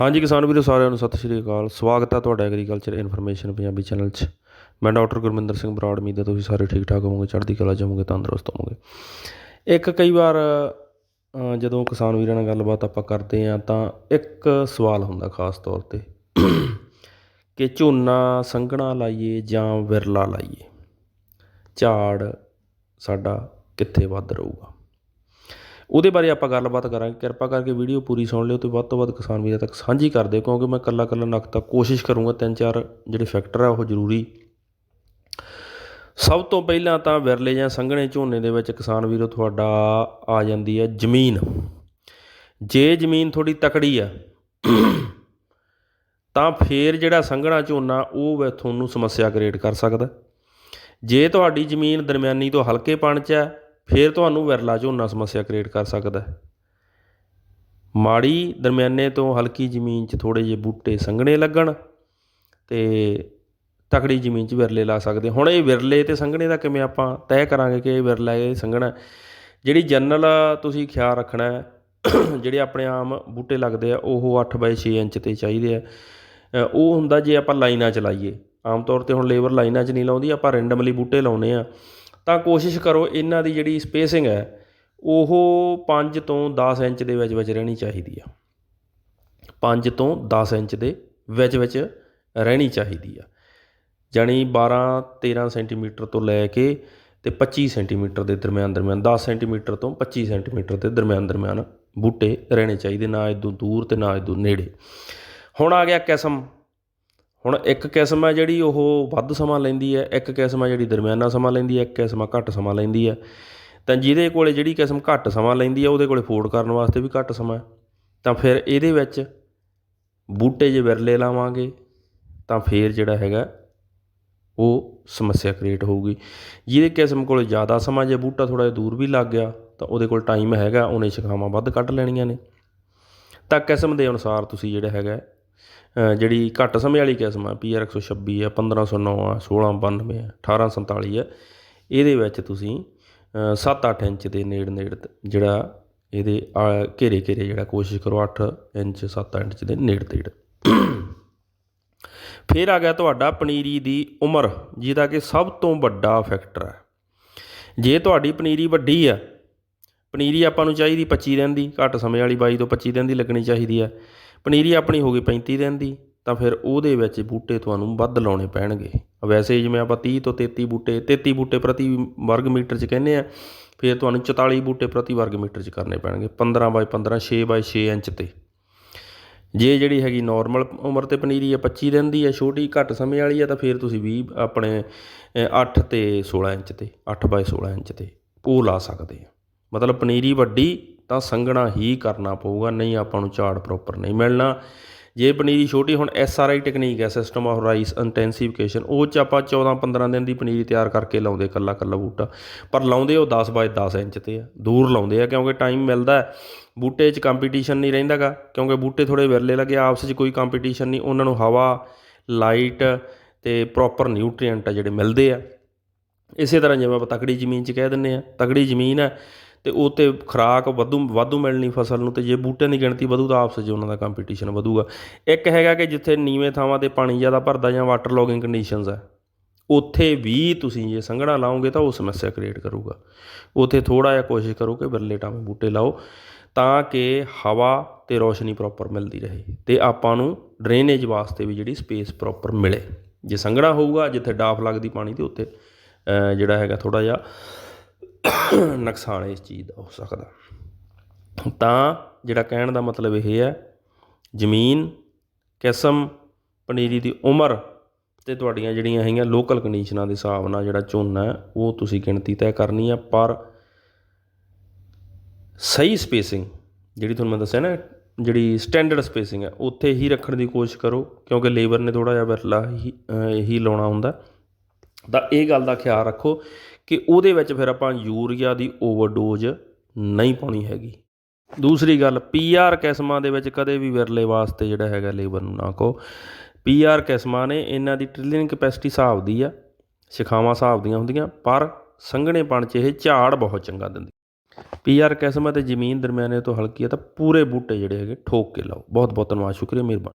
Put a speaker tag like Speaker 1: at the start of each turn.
Speaker 1: ਹਾਂਜੀ ਕਿਸਾਨ ਵੀਰੋ, ਸਾਰਿਆਂ ਨੂੰ ਸਤਿ ਸ਼੍ਰੀ ਅਕਾਲ। ਸਵਾਗਤ ਹੈ ਤੁਹਾਡਾ ਐਗਰੀਕਲਚਰ ਇਨਫੋਰਮੇਸ਼ਨ ਪੰਜਾਬੀ ਚੈਨਲ 'ਚ। ਮੈਂ ਡਾਕਟਰ ਗੁਰਮਿੰਦਰ ਸਿੰਘ ਬਰਾੜ, ਉਮੀਦ ਤੁਸੀਂ ਸਾਰੇ ਠੀਕ ਠਾਕ ਹੋਵੋਗੇ, ਚੜ੍ਹਦੀ ਕਲਾ 'ਚ ਤੰਦਰੁਸਤ ਹੋਵੋਗੇ। ਇੱਕ ਕਈ ਵਾਰ ਜਦੋਂ ਕਿਸਾਨ ਵੀਰਾਂ ਨਾਲ ਗੱਲਬਾਤ ਆਪਾਂ ਕਰਦੇ ਹਾਂ, ਤਾਂ ਇੱਕ ਸਵਾਲ ਹੁੰਦਾ ਖਾਸ ਤੌਰ ਤੇ ਕਿ ਝੋਨਾ ਸੰਘਣਾ ਲਾਈਏ ਜਾਂ ਵਿਰਲਾ ਲਾਈਏ? ਝਾੜ ਸਾਡਾ ਕਿੱਥੇ ਵੱਧ ਰਹੂਗਾ? ਉਹਦੇ ਬਾਰੇ ਆਪਾਂ ਗੱਲਬਾਤ ਕਰਾਂਗੇ। ਕਿਰਪਾ ਕਰਕੇ ਵੀਡੀਓ ਪੂਰੀ ਸੁਣ ਲਿਓ ਅਤੇ ਵੱਧ ਤੋਂ ਵੱਧ ਕਿਸਾਨ ਵੀਰਾਂ ਤੱਕ ਸਾਂਝੀ ਕਰ ਦਿਓ, ਕਿਉਂਕਿ ਮੈਂ ਇਕੱਲਾ ਕੱਲਾ ਨੁਕਤਾ ਕੋਸ਼ਿਸ਼ ਕਰੂੰਗਾ ਤਿੰਨ ਚਾਰ ਜਿਹੜੇ ਫੈਕਟਰ ਆ ਉਹ ਜ਼ਰੂਰੀ। ਸਭ ਤੋਂ ਪਹਿਲਾਂ ਤਾਂ ਵਿਰਲੇ ਜਾਂ ਸੰਘਣੇ ਝੋਨੇ ਦੇ ਵਿੱਚ ਕਿਸਾਨ ਵੀਰੋ ਤੁਹਾਡਾ ਆ ਜਾਂਦੀ ਹੈ ਜ਼ਮੀਨ। ਜੇ ਜ਼ਮੀਨ ਥੋੜੀ ਤਕੜੀ ਆ, ਤਾਂ ਫੇਰ ਜਿਹੜਾ ਸੰਘਣਾ ਝੋਨਾ ਉਹ ਤੁਹਾਨੂੰ ਸਮੱਸਿਆ ਕ੍ਰੀਏਟ ਕਰ ਸਕਦਾ। ਜੇ ਤੁਹਾਡੀ ਜ਼ਮੀਨ ਦਰਮਿਆਨੀ ਤੋਂ ਹਲਕੇ ਪਣ 'ਚ ਹੈ ਫਿਰ ਤੁਹਾਨੂੰ ਵਿਰਲਾ ਝੋਨਾ ਸਮੱਸਿਆ ਕ੍ਰੀਏਟ ਕਰ ਸਕਦਾ ਹੈ। ਮਾੜੀ ਦਰਮਿਆਨੇ ਤੋਂ ਹਲਕੀ ਜ਼ਮੀਨ 'ਚ ਥੋੜੇ ਜਿਹੇ ਬੂਟੇ ਸੰਘਣੇ ਲੱਗਣ ਤੇ ਤਕੜੀ ਜ਼ਮੀਨ 'ਚ ਵਿਰਲੇ ਲਾ ਸਕਦੇ। ਹੁਣ ਇਹ ਵਿਰਲੇ ਤੇ ਸੰਘਣੇ ਦਾ ਕਿਵੇਂ ਆਪਾਂ ਤੈਅ ਕਰਾਂਗੇ ਕਿ ਇਹ ਵਿਰਲਾ ਇਹ ਸੰਘਣਾ ਜਿਹੜੀ ਜਨਰਲ ਤੁਸੀਂ ਖਿਆਲ ਰੱਖਣਾ ਹੈ, ਜਿਹੜੇ ਆਪਣੇ ਆਮ ਬੂਟੇ ਲੱਗਦੇ ਆ, ਉਹ 8 ਬਾਈ 6 ਇੰਚ ਤੇ ਚਾਹੀਦੇ ਆ। ਉਹ ਹੁੰਦਾ ਜੇ ਆਪਾਂ ਲਾਈਨਾਂ ਚ ਲਾਈਏ। ਆਮ ਤੌਰ ਤੇ ਹੁਣ ਲੇਬਰ ਲਾਈਨਾਂ 'ਚ ਨਹੀਂ ਲਾਉਂਦੀ, ਆਪਾਂ ਰੈਂਡਮਲੀ ਬੂਟੇ ਲਾਉਨੇ ਆ। ਤਾਂ ਕੋਸ਼ਿਸ਼ ਕਰੋ ਇਹਨਾਂ ਦੀ ਜਿਹੜੀ ਸਪੇਸਿੰਗ ਹੈ, ਉਹ 5 ਤੋਂ 10 ਇੰਚ ਦੇ ਵਿੱਚ ਵਿੱਚ ਰਹਿਣੀ ਚਾਹੀਦੀ ਆ। 5 ਤੋਂ 10 ਇੰਚ ਦੇ ਵਿੱਚ ਵਿੱਚ ਰਹਿਣੀ ਚਾਹੀਦੀ ਆ। ਜਾਣੀ 12 13 ਸੈਂਟੀਮੀਟਰ ਤੋਂ ਲੈ ਕੇ ਤੇ 25 ਸੈਂਟੀਮੀਟਰ ਦੇ ਦਰਮਿਆਨ ਦਰਮਿਆਨ 10 ਸੈਂਟੀਮੀਟਰ ਤੋਂ 25 ਸੈਂਟੀਮੀਟਰ ਦੇ ਦਰਮਿਆਨ ਦਰਮਿਆਨ ਬੂਟੇ ਰਹਿਣੇ ਚਾਹੀਦੇ, ਨਾ ਇਦੋਂ ਦੂਰ ਤੇ ਨਾ ਇਦੋਂ ਨੇੜੇ। ਹੁਣ ਆ ਗਿਆ ਕਿਸਮ ਹੁਣ ਇੱਕ ਕਿਸਮ ਹੈ ਜਿਹੜੀ ਉਹ ਵੱਧ ਸਮਾਂ ਲੈਂਦੀ ਹੈ, ਇੱਕ ਕਿਸਮ ਹੈ ਜਿਹੜੀ ਦਰਮਿਆਨਾ ਸਮਾਂ ਲੈਂਦੀ ਹੈ, ਇੱਕ ਕਿਸਮ ਆ ਘੱਟ ਸਮਾਂ ਲੈਂਦੀ ਹੈ। ਤਾਂ ਜਿਹਦੇ ਕੋਲੇ ਜਿਹੜੀ ਕਿਸਮ ਘੱਟ ਸਮਾਂ ਲੈਂਦੀ ਹੈ, ਉਹਦੇ ਕੋਲੇ ਫੋੜ ਕਰਨ ਵਾਸਤੇ ਵੀ ਘੱਟ ਸਮਾਂ ਤਾਂ ਫਿਰ ਇਹਦੇ ਵਿੱਚ ਬੂਟੇ ਜੇ ਵਿਰਲੇ ਲਾਵਾਂਗੇ, ਤਾਂ ਫਿਰ ਜਿਹੜਾ ਹੈਗਾ ਉਹ ਸਮੱਸਿਆ ਕ੍ਰੀਏਟ ਹੋਊਗੀ। ਜਿਹਦੇ ਕਿਸਮ ਕੋਲ ਜ਼ਿਆਦਾ ਸਮਾਂ ਜੇ ਬੂਟਾ ਥੋੜਾ ਜਿਹਾ ਦੂਰ ਵੀ ਲੱਗ ਗਿਆ, ਤਾਂ ਉਹਦੇ ਕੋਲ ਟਾਈਮ ਹੈਗਾ, ਉਹਨੇ ਸ਼ਿਖਾਵਾਂ ਵੱਧ ਕੱਢ ਲੈਣੀਆਂ ਨੇ। ਤਾਂ ਕਿਸਮ ਦੇ ਅਨੁਸਾਰ ਤੁਸੀਂ ਜਿਹੜਾ ਹੈਗਾ ਜਿਹੜੀ ਘੱਟ ਸਮੇਂ ਵਾਲੀ ਕਿਸਮ ਆ ਪੀਆਰ 126 ਆ 1509 ਆ 1692 ਆ 1847 ਆ, ਇਹਦੇ ਵਿੱਚ ਤੁਸੀਂ 7-8 ਇੰਚ ਦੇ ਨੇੜ ਨੇੜ ਜਿਹੜਾ ਇਹਦੇ, ਆ ਘੇਰੇ ਘੇਰੇ ਜਿਹੜਾ ਕੋਸ਼ਿਸ਼ ਕਰੋ 8 ਇੰਚ 7 ਇੰਚ ਦੇ ਨੇੜ ਤੇੜ। ਫਿਰ ਆ ਗਿਆ ਤੁਹਾਡਾ ਪਨੀਰੀ ਦੀ ਉਮਰ, ਜਿਹਦਾ ਕਿ ਸਭ ਤੋਂ ਵੱਡਾ ਫੈਕਟਰ ਹੈ ਜੇ ਤੁਹਾਡੀ ਪਨੀਰੀ ਵੱਡੀ ਆ ਪਨੀਰੀ ਆਪਾਂ ਨੂੰ ਚਾਹੀਦੀ 25 ਦਿਨ ਦੀ, ਘੱਟ ਸਮੇਂ ਵਾਲੀ 22 ਤੋਂ 25 ਦਿਨ ਦੀ ਲੱਗਣੀ ਚਾਹੀਦੀ ਆ। ਪਨੀਰੀ ਆਪਣੀ ਹੋ ਗਈ 35 ਦਿਨ ਦੀ, ਤਾਂ ਫਿਰ ਉਹਦੇ ਵਿੱਚ ਬੂਟੇ ਤੁਹਾਨੂੰ ਵੱਧ ਲਾਉਣੇ ਪੈਣਗੇ। ਵੈਸੇ ਜਿਵੇਂ ਆਪਾਂ 30 ਤੋਂ 33 ਬੂਟੇ 33 ਬੂਟੇ ਪ੍ਰਤੀ ਵਰਗ ਮੀਟਰ 'ਚ ਕਹਿੰਦੇ ਆ, ਫਿਰ ਤੁਹਾਨੂੰ 44 ਬੂਟੇ ਪ੍ਰਤੀ ਵਰਗ ਮੀਟਰ 'ਚ ਕਰਨੇ ਪੈਣਗੇ 15 ਬਾਈ 15 6 ਬਾਈ 6 ਇੰਚ ਤੇ। ਜੇ ਜਿਹੜੀ ਹੈਗੀ ਨਾਰਮਲ ਉਮਰ ਤੇ ਪਨੀਰੀ ਹੈ 25 ਦਿਨ ਦੀ ਹੈ ਛੋਟੀ ਘੱਟ ਸਮੇਂ ਵਾਲੀ ਹੈ ਤਾਂ ਫਿਰ ਤੁਸੀਂ 20 ਆਪਣੇ 8 ਤੇ 16 ਇੰਚ ਤੇ 8 ਬਾਈ 16 ਇੰਚ ਤੇ ਉਹ ਲਾ ਸਕਦੇ ਆ। ਮਤਲਬ ਪਨੀਰੀ ਵੱਡੀ ਤਾਂ ਸੰਘਣਾ ਹੀ ਕਰਨਾ ਪਊਗਾ, ਨਹੀਂ ਆਪਾਂ ਨੂੰ ਝਾੜ ਪ੍ਰੋਪਰ ਨਹੀਂ ਮਿਲਣਾ। ਜੇ ਪਨੀਰੀ ਛੋਟੀ, ਹੁਣ ਐਸ ਆਰ ਆਈ ਟੈਕਨੀਕ ਹੈ ਸਿਸਟਮ ਆਫ ਰਾਈਸ ਇੰਟੈਂਸੀਫਿਕੇਸ਼ਨ ਉਹ ਚ ਆਪਾਂ 14 15 ਦਿਨ ਦੀ ਪਨੀਰੀ ਤਿਆਰ ਕਰਕੇ ਲਾਉਂਦੇ ਕੱਲਾ ਕੱਲਾ ਬੂਟਾ। ਪਰ ਲਾਉਂਦੇ ਉਹ 10 ਬਾਏ 10 ਇੰਚ ਤੇ ਆ, ਦੂਰ ਲਾਉਂਦੇ ਆ, ਕਿਉਂਕਿ ਟਾਈਮ ਮਿਲਦਾ ਬੂਟੇ 'ਚ ਕੰਪੀਟੀਸ਼ਨ ਨਹੀਂ ਰਹਿੰਦਾਗਾ ਕਿਉਂਕਿ ਬੂਟੇ ਥੋੜੇ ਵਿਰਲੇ ਲੱਗੇ, ਆਪਸ 'ਚ ਕੋਈ ਕੰਪੀਟੀਸ਼ਨ ਨਹੀਂ, ਉਹਨਾਂ ਨੂੰ ਹਵਾ ਲਾਈਟ ਤੇ ਪ੍ਰੋਪਰ ਨਿਊਟ੍ਰੀਐਂਟ ਆ ਜਿਹੜੇ ਮਿਲਦੇ ਆ। ਇਸੇ ਤਰ੍ਹਾਂ ਜਿਵੇਂ ਆਪਾਂ ਤਕੜੀ ਜ਼ਮੀਨ 'ਚ ਕਹਿ ਦਿੰਨੇ ਆ, ਤਕੜੀ ਜ਼ਮੀਨ ਹੈ ਅਤੇ ਉਹ ਤੇ ਖੁਰਾਕ ਵਾਧੂ ਵਾਧੂ ਮਿਲਣੀ ਫਸਲ ਨੂੰ ਅਤੇ ਜੇ ਬੂਟਿਆਂ ਦੀ ਗਿਣਤੀ ਵਧੂ ਤਾਂ ਆਪਸ 'ਚ ਉਹਨਾਂ ਦਾ ਕੰਪੀਟੀਸ਼ਨ ਵਧੂਗਾ। ਇੱਕ ਹੈਗਾ ਕਿ ਜਿੱਥੇ ਨੀਵੇਂ ਥਾਵਾਂ ਤੇ ਪਾਣੀ ਜ਼ਿਆਦਾ ਭਰਦਾ ਜਾਂ ਵਾਟਰ ਲੌਗਿੰਗ ਕੰਡੀਸ਼ਨਸ ਹੈ ਉੱਥੇ ਵੀ ਤੁਸੀਂ ਜੇ ਸੰਘਣਾ ਲਾਓਗੇ ਤਾਂ ਉਹ ਸਮੱਸਿਆ ਕ੍ਰੀਏਟ ਕਰੂਗਾ। ਉੱਥੇ ਥੋੜਾ ਜਿਹਾ ਕੋਸ਼ਿਸ਼ ਕਰੋ ਕਿ ਵਿਰਲੇ ਟਾਵੇਂ ਬੂਟੇ ਲਾਓ ਤਾਂ ਕਿ ਹਵਾ ਤੇ ਰੋਸ਼ਨੀ ਪ੍ਰੋਪਰ ਮਿਲਦੀ ਰਹੇ ਤੇ ਆਪਾਂ ਨੂੰ ਡਰੇਨੇਜ ਵਾਸਤੇ ਵੀ ਜਿਹੜੀ ਸਪੇਸ ਪ੍ਰੋਪਰ ਮਿਲੇ। ਜੇ ਸੰਘਣਾ ਹੋਊਗਾ, ਜਿੱਥੇ ਡਾਫ ਲੱਗਦੀ ਪਾਣੀ ਦੇ ਉੱਥੇ ਜਿਹੜਾ ਹੈਗਾ ਥੋੜਾ ਜਿਹਾ ਨੁਕਸਾਨ ਇਸ ਚੀਜ਼ ਦਾ ਹੋ ਸਕਦਾ। ਤਾਂ ਜਿਹੜਾ ਕਹਿਣ ਦਾ ਮਤਲਬ ਇਹ ਹੈ, ਜ਼ਮੀਨ, ਕਿਸਮ, ਪਨੀਰੀ ਦੀ ਉਮਰ ਤੇ ਤੁਹਾਡੀਆਂ ਜਿਹੜੀਆਂ ਹੈਗੀਆਂ ਲੋਕਲ ਕੰਡੀਸ਼ਨਾਂ ਦੇ ਹਿਸਾਬ ਨਾਲ ਜਿਹੜਾ ਝੋਨਾ ਹੈ, ਉਹ ਤੁਸੀਂ ਗਿਣਤੀ ਤੈਅ ਕਰਨੀ ਆ, ਪਰ ਸਹੀ ਸਪੇਸਿੰਗ ਜਿਹੜੀ ਤੁਹਾਨੂੰ ਮੈਂ ਦੱਸਿਆ ਨਾ, ਜਿਹੜੀ ਸਟੈਂਡਰਡ ਸਪੇਸਿੰਗ ਹੈ, ਉੱਥੇ ਹੀ ਰੱਖਣ ਦੀ ਕੋਸ਼ਿਸ਼ ਕਰੋ, ਕਿਉਂਕਿ ਲੇਬਰ ਨੇ ਥੋੜਾ ਜਿਹਾ ਵਿਰਲਾ ਹੀ ਲਾਉਣਾ ਹੁੰਦਾ। ਤਾਂ ਇਹ ਗੱਲ ਦਾ ਖਿਆਲ ਰੱਖੋ ਕਿ ਉਹਦੇ ਵਿੱਚ ਫਿਰ ਆਪਾਂ ਯੂਰੀਆ ਦੀ ਓਵਰਡੋਜ਼ ਨਹੀਂ ਪਾਉਣੀ ਹੈਗੀ। ਦੂਸਰੀ ਗੱਲ ਪੀਆਰ ਕਿਸਮਾਂ ਦੇ ਵਿੱਚ ਕਦੇ ਵੀ ਵਿਰਲੇ ਵਾਸਤੇ ਜਿਹੜਾ ਹੈਗਾ ਲੇਬਰ ਨੂੰ ਨਾ ਕਹੋ। ਪੀਆਰ ਕਿਸਮਾਂ ਨੇ ਇਹਨਾਂ ਦੀ ਟ੍ਰਿਲਿੰਗ ਕਪੈਸਿਟੀ ਹਿਸਾਬ ਦੀ ਆ, ਸ਼ਿਖਾਵਾਂ ਹਿਸਾਬ ਦੀਆਂ ਹੁੰਦੀਆਂ, ਪਰ ਸੰਘਣੇਪਣ 'ਚ ਇਹ ਝਾੜ ਬਹੁਤ ਚੰਗਾ ਦਿੰਦੀ। ਪੀਆਰ ਕਿਸਮ ਹੈ ਤੇ ਜ਼ਮੀਨ ਦਰਮਿਆਨੇ ਤੋਂ ਹਲਕੀ ਆ ਤਾਂ ਪੂਰੇ ਬੂਟੇ ਜਿਹੜੇ ਹੈਗੇ ਠੋਕ ਕੇ ਲਾਓ। ਬਹੁਤ ਬਹੁਤ ਧੰਨਵਾਦ, ਸ਼ੁਕਰੀਆ, ਮਿਹਰਬਾਨੀ।